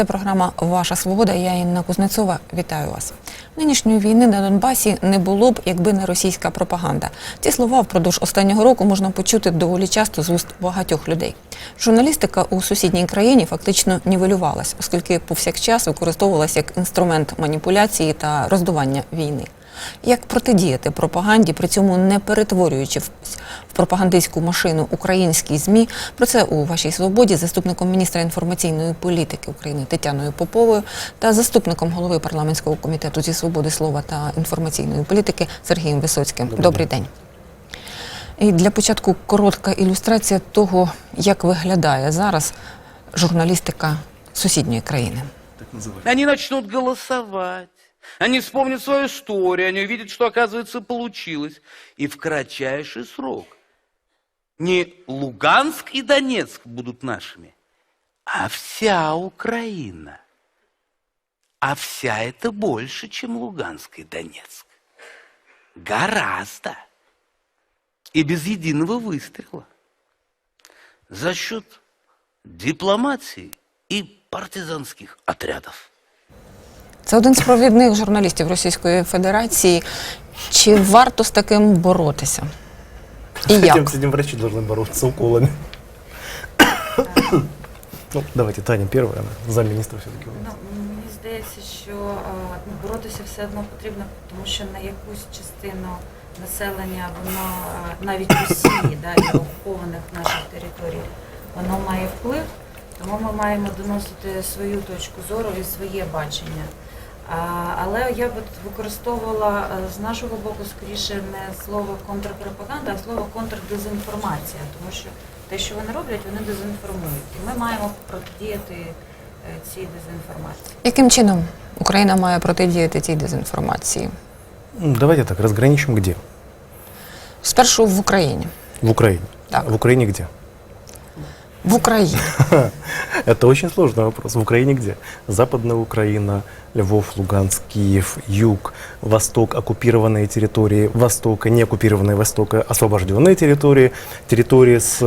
Це програма Ваша свобода. Я Інна Кузнецова. Вітаю вас. Нинішньої війни на Донбасі не було б, якби не російська пропаганда. Ці слова впродовж останнього року можна почути доволі часто з уст багатьох людей. Журналістика у сусідній країні фактично нівелювалась, оскільки повсякчас використовувалася як інструмент маніпуляції та роздування війни. Як протидіяти пропаганді, при цьому не перетворюючи пропагандистську машину українські змі? Про це у вашій свободі заступником міністра інформаційної політики України Тетяною Поповою та заступником голови парламентського комітету зі свободи слова та інформаційної політики Сергієм Висоцьким. Добрий, день. І для початку коротка ілюстрація того, як виглядає зараз журналістика сусідньої країни. Они начнут голосовать. Они вспомнят свою историю, они увидят, что, оказывается, получилось. И в кратчайший срок не Луганск и Донецк будут нашими, а вся Украина. А вся это больше, чем Луганск и Донецк. Гораздо. И без единого выстрела. За счет дипломатии и партизанских отрядов. Це один з провідних журналістів Російської Федерації. Чи варто з таким боротися? І С этим, як? с этим врачи должны бороться уколами. ну, давайте, Таня первая, она замминистра все-таки. Ну, мені здається, що е, ну, боротися все одно потрібно, тому що на якусь частину населення воно е, навіть Росії, да, і окупованих наших територій, воно має вплив. Тому ми маємо доносити свою точку зору і своє бачення. А, але я б використовувала е, з нашого боку скоріше не слово контрпропаганда, а слово контрдезінформація, тому що те, що вони роблять, вони дезінформують. І ми маємо протидіяти е, цій дезінформації. Яким чином Україна має протидіяти цій дезінформації? Давайте так, разграничим где? Спершу в Україні. В Украине. Так. В Украине где? В Україні. Это очень сложный вопрос. В Украине где? Западная Украина, Львов, Луганск, Киев, Юг, Восток, оккупированные территории, Востока, не оккупированные Востока, освобожденные территории, территории с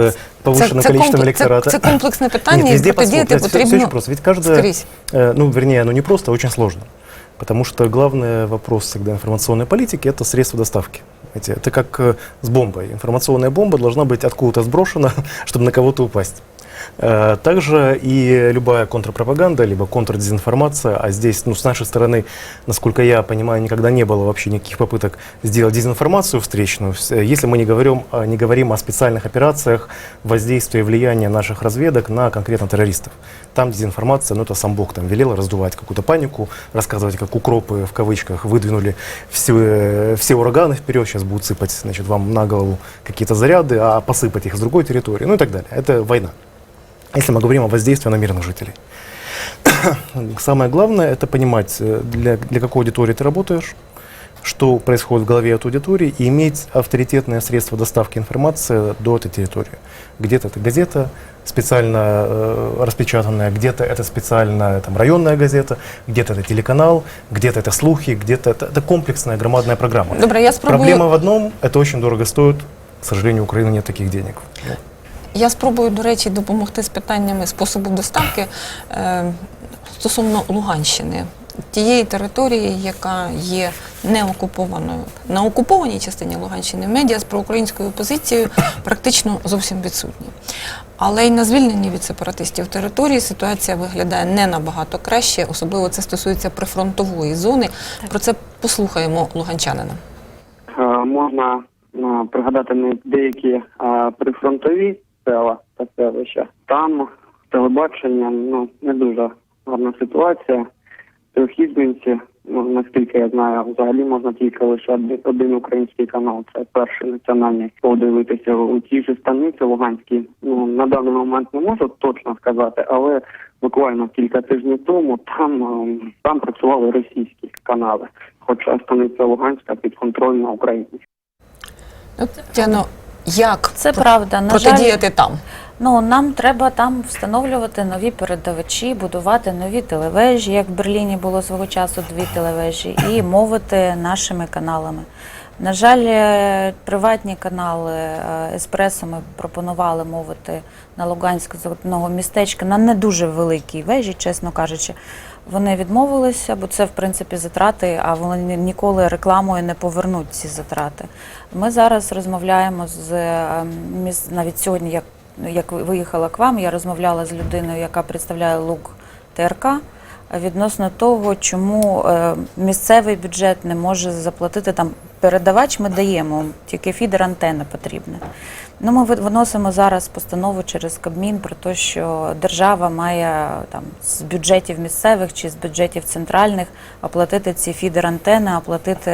повышенным це, количеством комплекс- це, электората. це комплексне питання, Нет, і везде протидіяти подскок. Все, потрібно очень просто. Ведь каждая, скрізь. э, ну, вернее, оно не просто, а очень сложно. Потому что главный вопрос всегда информационной политики – это средства доставки. Знаете, это как э, с бомбой. Информационная бомба должна быть откуда-то сброшена, чтобы на кого-то упасть. Э, Также и любая контрпропаганда, либо контрдезинформация, а здесь, ну, с нашей стороны, насколько я понимаю, никогда не было вообще никаких попыток сделать дезинформацию встречную. Э, Если мы не говорим, о- не говорим о специальных операциях воздействия и влияния наших разведок на конкретно террористов. Там дезинформация, ну, это сам Бог там велел раздувать какую-то панику, рассказывать, как укропы, в кавычках, выдвинули все, э, все ураганы вперед, сейчас будут сыпать, значит, вам на голову какие-то заряды, а посыпать их с другой территории, ну и так далее. Это война. Если мы говорим о воздействии на мирных жителей. Самое главное это понимать, э, для, для какой аудитории ты работаешь, что происходит в голове от аудитории, и иметь авторитетное средство доставки информации до этой территории. Где-то это газета специально э, распечатанная, где-то это специальная там, районная газета, где-то это телеканал, где-то это слухи, где-то это, это комплексная громадная программа. Добре, я спробую. Проблема в одном, это очень дорого стоит. К сожалению, у Украины нет таких денег. Я спробую, до речі, допомогти з питаннями способу доставки е, стосовно Луганщини, тієї території, яка є не окупованою. На окупованій частині Луганщини медіа з проукраїнською позицією практично зовсім відсутні. Але й на звільненні від сепаратистів території ситуація виглядає не набагато краще, особливо це стосується прифронтової зони. Про це послухаємо луганчанина. Е, можна е, пригадати деякі е, прифронтові села та селища. Там телебачення ну не дуже гарна ситуація. Трьохізбинці, ну наскільки я знаю, взагалі можна тільки лише один- український канал. Це перший національний подивитися у тій же станиці Луганській. Ну на даний момент не можу точно сказати, але буквально кілька тижнів тому там е, там працювали російські канали. Хоча станиця Луганська підконтрольна Україні. Ну, Тяно, як Це про- правда. На жаль, там? Ну нам треба там встановлювати нові передавачі, будувати нові телевежі, як в Берліні було свого часу дві телевежі, і мовити нашими каналами. На жаль, е, приватні канали е, Еспресо ми пропонували мовити на Луганськ з одного містечка на не дуже великій вежі, чесно кажучи. Вони відмовилися, бо це в принципі затрати, а вони ніколи рекламою не повернуть ці затрати. Ми зараз розмовляємо з е, навіть сьогодні, як, як виїхала к вам, я розмовляла з людиною, яка представляє лук ТРК відносно того, чому е, місцевий бюджет не може заплатити там. Передавач ми даємо, тільки фідер антенна потрібна. Ну, ми виносимо зараз постанову через Кабмін про те, що держава має там з бюджетів місцевих чи з бюджетів центральних оплатити ці фідер антени, оплатити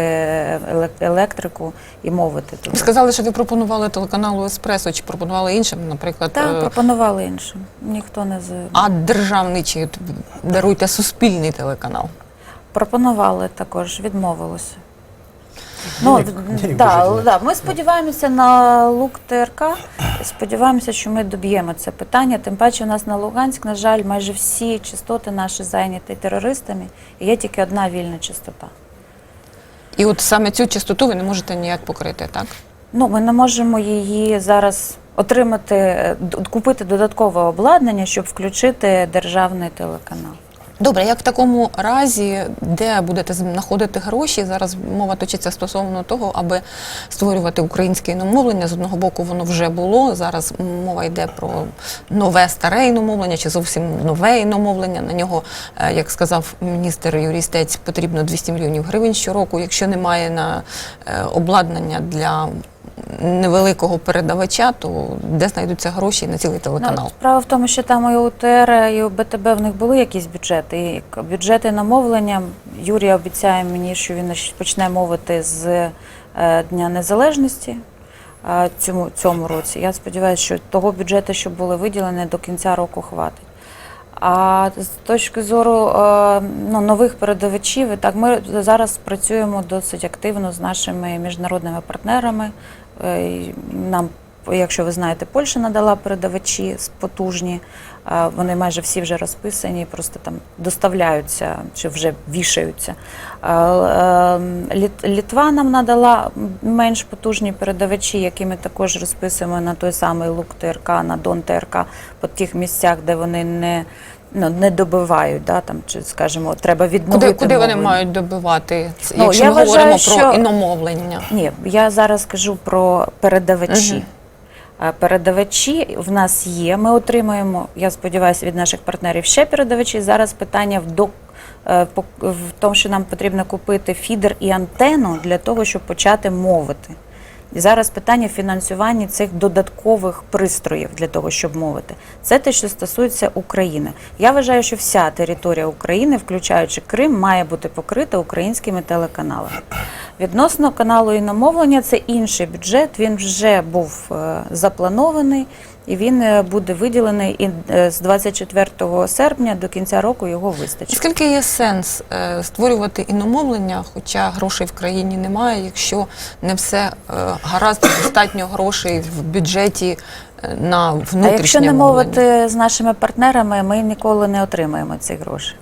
еле- електрику і мовити Ви туди. сказали, що ви пропонували телеканалу Еспресо чи пропонували іншим, наприклад. Так, е, пропонували іншим. Ніхто не з А державний чи даруйте суспільний телеканал. пропонували також, відмовилося. Ну, да, да, ми сподіваємося на лук ТРК. Сподіваємося, що ми доб'ємо це питання. Тим паче, у нас на Луганськ, на жаль, майже всі частоти наші зайняті терористами, і є тільки одна вільна частота. І от саме цю частоту ви не можете ніяк покрити, так? Ну, ми не можемо її зараз отримати, е, купити додаткове обладнання, щоб включити державний телеканал. Добре, як в такому разі, де будете знаходити гроші? Зараз мова точиться стосовно того, аби створювати українське іномовлення. З одного боку, воно вже було. Зараз мова йде про нове старе іномовлення чи зовсім нове іномовлення. На нього, е, як сказав міністр Юрій Стець, потрібно 200 мільйонів гривень щороку. Якщо немає на е, обладнання для невеликого передавача, то де знайдуться гроші на цілий телеканал? Ну, справа в тому, що там і у ТР, і у БТБ в них були якісь бюджети. І бюджети на мовлення. Юрій обіцяє мені, що він почне мовити з е, Дня Незалежності цьому, цьому році. Я сподіваюся, що того бюджету, що були виділені, до кінця року хватить. А з точки зору е, ну, нових передавачів, так ми зараз працюємо досить активно з нашими міжнародними партнерами. Е, Нам, якщо ви знаєте, Польща надала передавачі потужні. Вони майже всі вже розписані, просто там доставляються чи вже вішаються. Е, е, Літ- Літва нам надала менш потужні передавачі, які ми також розписуємо на той самий лук ТРК, на Дон ТРК, по тих місцях, де вони не, ну, не добивають, да, там, чи, скажімо, треба відновити Куди, куди вони мовлення. мають добивати, ц- Ну, якщо я ми говоримо вважаю, про іномовлення? Ні, я зараз кажу про передавачі. Мгм. Е, Передавачі в нас є. Ми отримуємо, я сподіваюся, від наших партнерів ще передавачі. Зараз питання в до е, в тому, що нам потрібно купити фідер і антенну для того, щоб почати мовити. І зараз питання фінансування цих додаткових пристроїв для того, щоб мовити. Це те, що стосується України. Я вважаю, що вся територія України, включаючи Крим, має бути покрита українськими телеканалами. Відносно каналу іномовлення, це інший бюджет. Він вже був е, запланований і він е, буде виділений і е, з 24 серпня до кінця року його вистачить. Скільки є сенс е, створювати іномовлення, хоча грошей в країні немає, якщо не все гаразд, достатньо грошей в бюджеті на внутрішнє А якщо не мовити з нашими партнерами, ми ніколи не отримаємо ці гроші.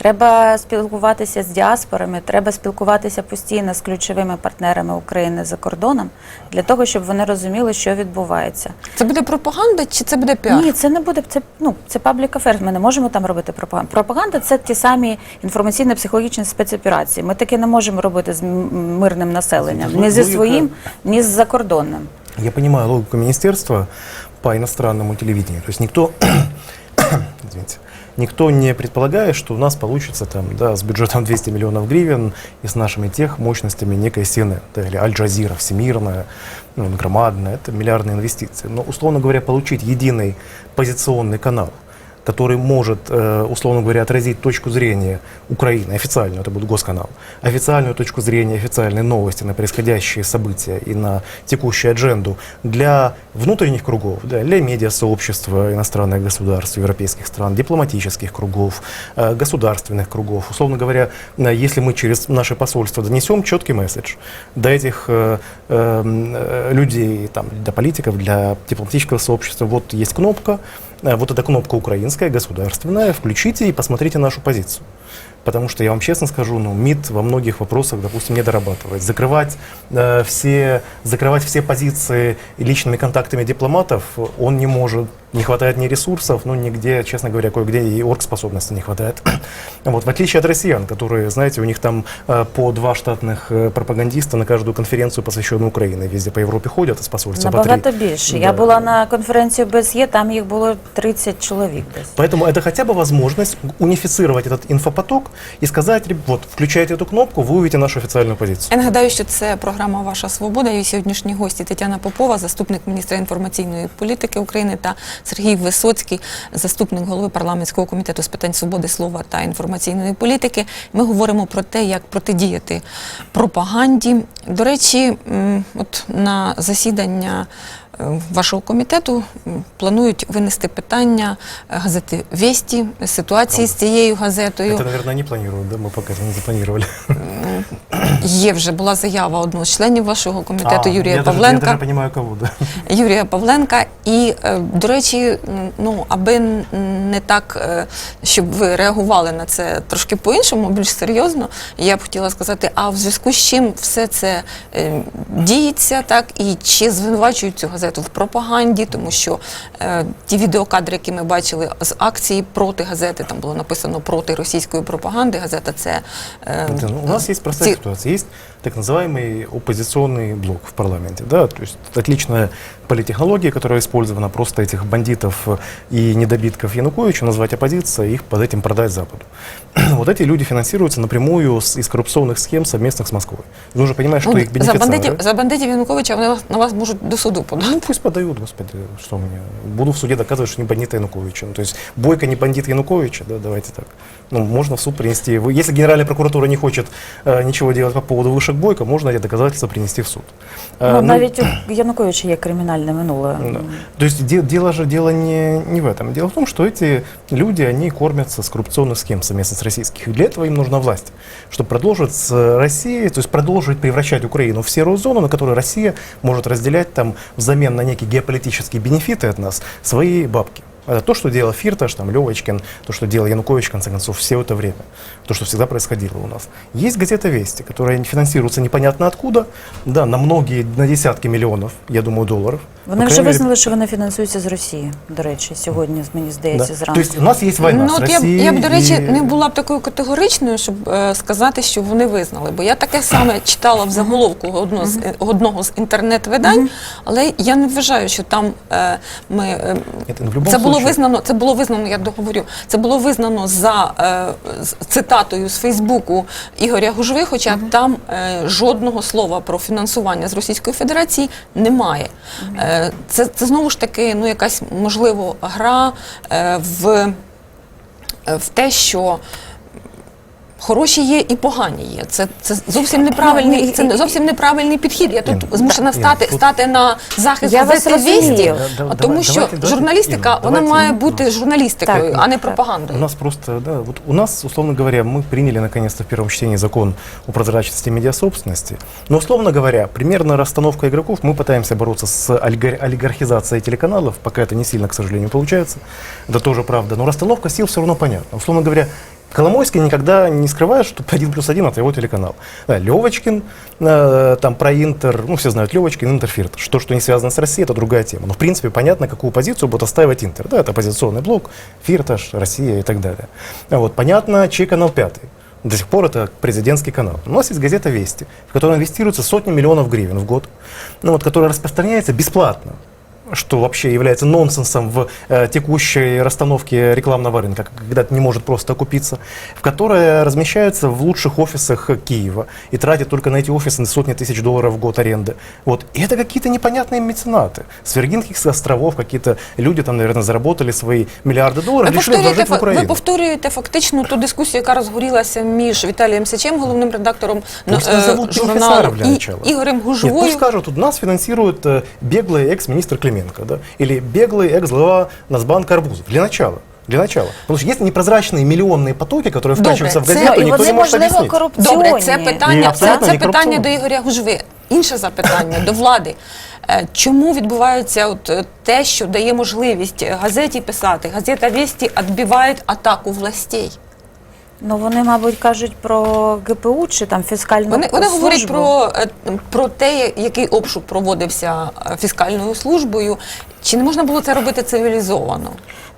Треба спілкуватися з діаспорами, треба спілкуватися постійно з ключовими партнерами України за кордоном для того, щоб вони розуміли, що відбувається. Це буде пропаганда чи це буде піар? Ні, це не буде. Це ну це паблік афер. Ми не можемо там робити пропаганду. Пропаганда це ті самі інформаційно-психологічні спецоперації. Ми таке не можемо робити з мирним населенням, ні зі своїм, ні з закордонним. Я понимаю логику министерства по иностранному телевидению. То есть никто, извините, никто не предполагает, что у нас получится там, да, с бюджетом 200 миллионов гривен и с нашими тех мощностями некой CNN, да, или Аль-Джазира, всемирная, ну, громадная, это миллиардные инвестиции. Но, условно говоря, получить единый позиционный канал, который может, э, условно говоря, отразить точку зрения Украины, официальную, это будет госканал, официальную точку зрения, официальные новости на происходящие события и на текущую адженду для внутренних кругов, да, для медиасообщества иностранных государств, европейских стран, дипломатических кругов, э, государственных кругов. Условно говоря, э, если мы через наше посольство донесем четкий месседж до этих людей, там, до политиков, для дипломатического сообщества, вот есть кнопка, вот эта кнопка украинская, государственная, включите и посмотрите нашу позицию. Потому что, я вам честно скажу, ну, МИД во многих вопросах, допустим, не дорабатывает. Закрывать, э, все, закрывать все позиции и личными контактами дипломатов он не может. Не хватает ни ресурсов, ну, нигде, честно говоря, кое-где и оргспособности не хватает. Вот, в отличие от россиян, которые, знаете, у них там э, по два штатных э, пропагандиста на каждую конференцию, посвященную Украине, везде по Европе ходят из посольства. по три. Набагато більше. Я Да. була на конференції ОБСЄ, там їх було 30 чоловік десь. Поэтому это хотя бы возможность унифицировать этот инфопоток и сказать, «Ребят, вот, включайте эту кнопку, вы увидите нашу официальную позицию. Я нагадаю, що це програма Ваша свобода. І сьогоднішні гості Тетяна Попова, заступник міністра інформаційної політики України, та Сергій Висоцький, заступник голови парламентського комітету з питань свободи слова та інформаційної політики. Ми говоримо про те, як протидіяти пропаганді. До речі, от на засідання е, Вашого комітету м, планують винести питання е, газети Весті, ситуації з цією газетою. Это, наверное, не планируют, да? Мы пока это не запланировали. Є вже була заява одного з членів вашого комітету А, Юрія я даже- Павленка. я даже понимаю, кого, да. Юрія Павленка. І, е, до речі, м, ну аби н- не так, е, щоб ви реагували на це трошки по-іншому, більш серйозно, я б хотіла сказати, а в зв'язку з чим все це е, діється, так і чи звинувачують цю газету В пропаганді, тому що е, ті відеокадри, які ми бачили з акції проти газети, там було написано проти російської пропаганди. Газета це е, ну, у нас є проста ці- ситуація. Так называемый оппозиционный блок в парламенте. Да? То есть отличная политтехнология, которая использована просто этих бандитов и недобитков Януковича назвать оппозицией, их под этим продать Западу. вот эти люди финансируются напрямую с- из коррупционных схем совместных с Москвой. Нужно понимать, что ну, их за бенефициары... бандитів за бандитів Януковича вони вас- на вас можуть до суду подати. Ну, пусть подают, господи, что мне. Буду в суде доказывать, что не бандит Януковича. Ну, то есть Бойко не бандит Януковича, да, давайте так. Ну, можно в суд принести. Вы- Если Генеральная прокуратура не хочет э, ничего делать по поводу вышек Бойко, можно эти доказательства принести в суд. Э, Ну, ну, навіть у Януковича є кримінальне минуле. да. То есть де- дело же дело не, не в этом. Дело в том, что эти люди, они кормятся с коррупционных схем совместно с российских. И для этого им нужна власть, чтобы продолжить с Россией, то есть продолжить превращать Украину в серую зону, на которой Россия может разделять там взамен на некие геополитические бенефиты от нас свои бабки. Это то, что делал Фирташ, там, Левочкин, то, что делал Янукович, в конце концов, все это время. То, что всегда происходило у нас. Есть газета «Вести», которая финансируется непонятно откуда, да, на многие, на десятки миллионов, я думаю, долларов. Вони вже визнали, що вони фінансуються з Росії. До речі, сьогодні, мені да. здається, То зранку. есть у нас есть война ну, с от я, б- до речі, и- не була б такою категоричною, щоб е, сказати, що вони визнали. Бо я таке саме читала в заголовку одного з, одного з інтернет-видань, але я не вважаю, що там е, ми. е, Нет, ну, в любом це було визнано, це було визнано, я договорю, це було визнано за е, з- цитатою з Фейсбуку Ігоря Гужви, хоча там е, жодного слова про фінансування з Російської Федерації немає. Е, це, це знову ж таки ну, якась можливо гра е, в, е, в те, що. Хороші є і погані є. Це, це зовсім неправильний, Ну, і- це зовсім неправильний підхід. Я тут Ні, змушена ні, стати, тут- стати на захист Я вас газети розумію. «Вісті», Да, да, а тому давай- що давайте, давайте, журналістика, Інна, вона давайте, має ну, бути журналістикою, Так, а не так. пропагандою. У нас просто, да, вот у нас, условно говоря, мы приняли наконец-то в первом чтении закон о прозрачности медиасобственности. Но, условно говоря, примерно расстановка игроков, мы пытаемся бороться с олигар- олигархизацией телеканалов, пока это не сильно, к сожалению, получается. Это тоже правда. Но расстановка сил все равно понятна. Условно говоря, Коломойский никогда не скрывает, что 1 плюс 1 это его телеканал. Да, Левочкин, э, там про Интер, ну все знают Левочкин, Интерфирт. Что, что не связано с Россией, это другая тема. Но в принципе понятно, какую позицию будет отстаивать Интер. Да, это оппозиционный блок, Фирташ, Россия и так далее. А Вот, понятно, чей канал пятый. До сих пор это президентский канал. У нас есть газета «Вести», в которой инвестируется сотни миллионов гривен в год, ну, вот, которая распространяется бесплатно что вообще является нонсенсом в э, текущей расстановке рекламного рынка, когда это не может просто окупиться, в которая размещается в лучших офисах Киева и тратит только на эти офисы сотни тысяч долларов в год аренды. Вот. И это какие-то непонятные меценаты. С Виргинских островов какие-то люди там, наверное, заработали свои миллиарды долларов, Ви решили повторюєте, вложить в фа- ви Украину. повторюєте фактично ту дискусію, яка розгорілася між Віталієм Сичем, головним редактором Пусть е, назовут журналу, бенефициаров для і начала. Ігорем Нет, Гужвою. пусть скажут, тут нас финансирует э, беглый экс-министр Клименко, да, или беглый экс-глава Нацбанка Арбузов. Для начала. Для начала. Потому что есть непрозрачные миллионные потоки, которые Добре, вкачиваются в це- газету, і никто вони, не может можливо, объяснить. корупційні. Добре, це І питання, це, абсолютно це не питання корупційні. до Ігоря Гужви. Інше запитання до влади. Е, Чому відбувається от е, те, що дає можливість газеті писати? Газета «Вести» відбиває атаку властей. Ну вони, мабуть, кажуть про ГПУ чи там фіскальну Вони, вони службу. говорять про, е, про те, який обшук проводився е, фіскальною службою. Чи не можна було це робити цивілізовано?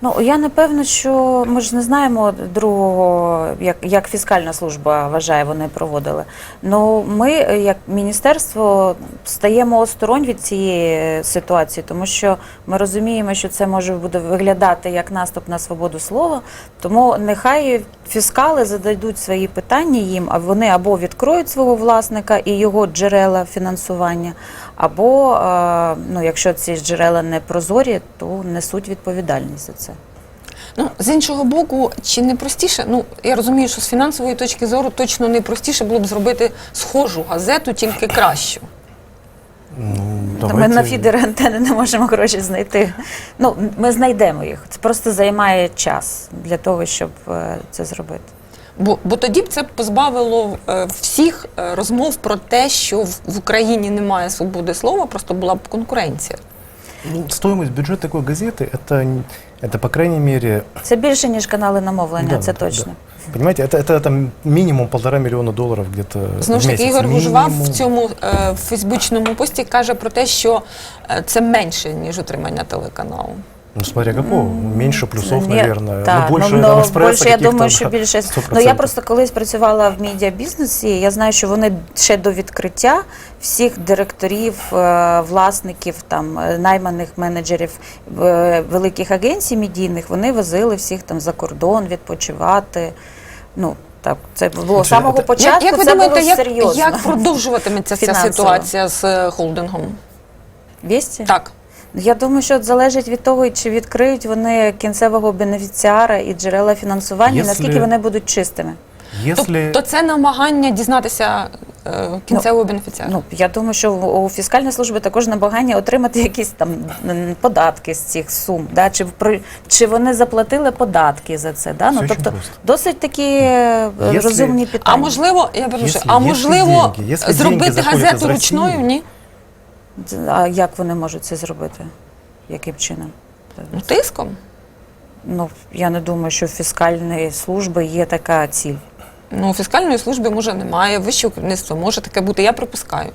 Ну я напевно, що ми ж не знаємо другого, як, як фіскальна служба вважає, вони проводили. Ну ми, е, як міністерство, стаємо осторонь від цієї ситуації, тому що ми розуміємо, що це може буде виглядати як наступ на свободу слова. Тому нехай фіскали зададуть свої питання їм, а вони або відкроють свого власника і його джерела фінансування, або е, ну, якщо ці джерела не прозорі, то несуть відповідальність за це. Ну, з іншого боку, чи не простіше? Ну, я розумію, що з фінансової точки зору точно не простіше було б зробити схожу газету, тільки кращу. Ну, Ми на фідер антени не можемо гроші знайти. Ну, ми знайдемо їх. Це просто займає час для того, щоб е, це зробити. Бо, бо тоді б це позбавило е, всіх е, розмов про те, що в, в Україні немає свободи слова, просто була б конкуренція. Ну, стоимость бюджета такой газеты, это, н- это по крайней мере... Це більше, ніж канали намовлення, да, це да, точно. да. Понимаете, это, это там минимум полтора миллиона долларов где-то Знову в ж таки, месяц. Ігор Гужував в Минимум. цьому е, фейсбучному пості каже про те, що е, це менше, ніж утримання телеканалу. Ну, смотря какого. Меньше плюсов, Ні, наверное. Так, ну, больше ну, там ну, экспресса я каких-то, думаю, що да, більше. 100%. Ну я просто колись працювала в медіабізнесі. Я знаю, що вони ще до відкриття всіх директорів, е, власників, там е, найманих менеджерів е, великих агенцій медійних, вони возили всіх там за кордон відпочивати. Ну так, це було з самого це- початку. як, як ви це думаєте, було як, серйозно. як продовжуватиметься ця Фінансово. ситуація з е, холдингом? Вісті? Так. Я думаю, що залежить від того, чи відкриють вони кінцевого бенефіціара і джерела фінансування, Якщо- наскільки вони будуть чистими. Если... Тобто це намагання дізнатися е, кінцевого бенефіціара. Ну я думаю, що у фіскальної служби також намагання отримати якісь там м, податки з цих сум. Да? Чи, про- чи вони заплатили податки за це? Да? Ну, очень тобто просто. досить такі е, Якщо- розумні питання. А можливо, я перепрошую, Якщо- а якщо можливо, деньги- якщо зробити деньги заходять газету Росії- ручною? Ні? А як вони можуть це зробити? Яким чином? Ну, тиском. Ну я не думаю, що в фіскальної служби є така ціль. Ну, у фіскальної служби може немає, вище керівництва може таке бути. Я припускаю.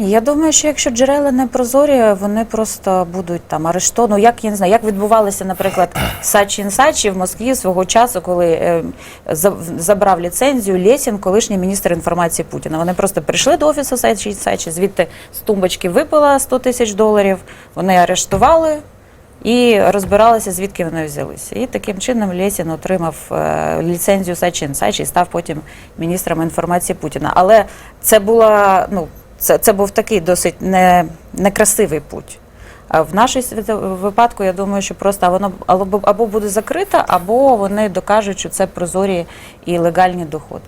Я думаю, що якщо джерела не прозорі, вони просто будуть там арештовані. Ну, як я не знаю, як відбувалося, наприклад, Сачі в Москві свого часу, коли е, забрав ліцензію Лєсін, колишній міністр інформації Путіна. Вони просто прийшли до офісу Сачі Інсачі, звідти з тумбочки випила 100 тисяч доларів, вони арештували. І розбиралися, звідки вони взялися. І таким чином Лєсін отримав е, ліцензію Сачин Сачі і став потім міністром інформації Путіна. Але це була ну це, це був такий досить не, некрасивий путь. А в нашій випадку я думаю, що просто воно або, або буде закрите, або вони докажуть, що це прозорі і легальні доходи.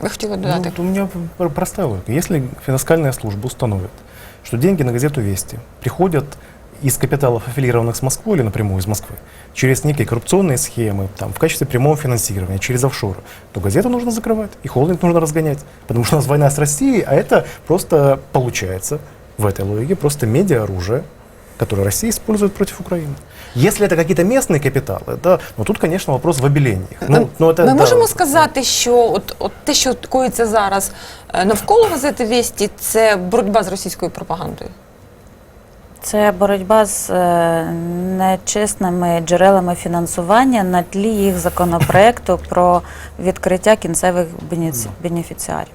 Ви хотіли Ну, додати? вот у меня пр- простая логика. Если фискальная служба установит, что деньги на газету «Вести» приходят из капиталов, аффилированных с Москвой или напрямую из Москвы, через некие коррупционные схемы, там, в качестве прямого финансирования, через офшоры, то газету нужно закрывать, и холдинг нужно разгонять. Потому что у нас война с Россией, а это просто получается, в этой логике, просто медиа-оружие, которое Россия использует против Украины. Если это какие-то местные капиталы, да, ну тут, конечно, вопрос в обелении их. Ну, ну, это, Ми да, можемо сказати, що от, от те, що коїться зараз е, навколо газети Вісті, це боротьба з російською пропагандою. Це боротьба з е, нечесними джерелами фінансування на тлі їх законопроекту про відкриття кінцевих бенефіціарів.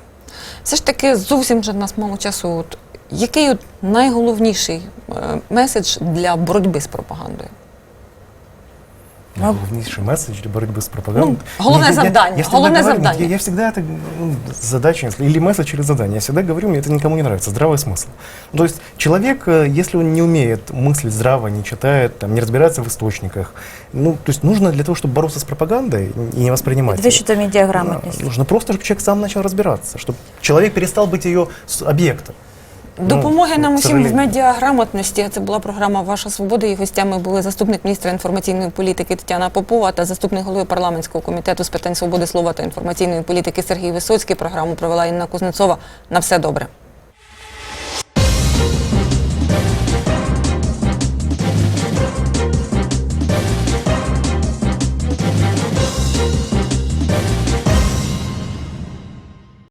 Все ж таки, зовсім вже в нас мало часу. От, який от найголовніший е, меседж для боротьби з пропагандою? Ну, главнейший месседж для борьбы с пропагандой. Ну, главное Я- я- задание, я всегда главное говорю, задание. Я, я всегда это ну, задача, или месседж, или задание. Я всегда говорю, мне это никому не нравится. Здравый смысл. Ну, то есть человек, э, если он не умеет мыслить здраво, не читает, там, не разбирается в источниках, ну, то есть нужно для того, чтобы бороться с пропагандой и не воспринимать Підвищити её, медіаграмотність. а, нужно просто, чтобы человек сам начал разбираться, чтобы человек перестал быть ее с- объектом. Допомоги Ну, нам усім в медіаграмотності. Це була програма Ваша свобода. І гостями були заступник міністра інформаційної політики Тетяна Попова та заступник голови парламентського комітету з питань свободи слова та інформаційної політики Сергій Висоцький. Програму провела Інна Кузнецова. На все добре.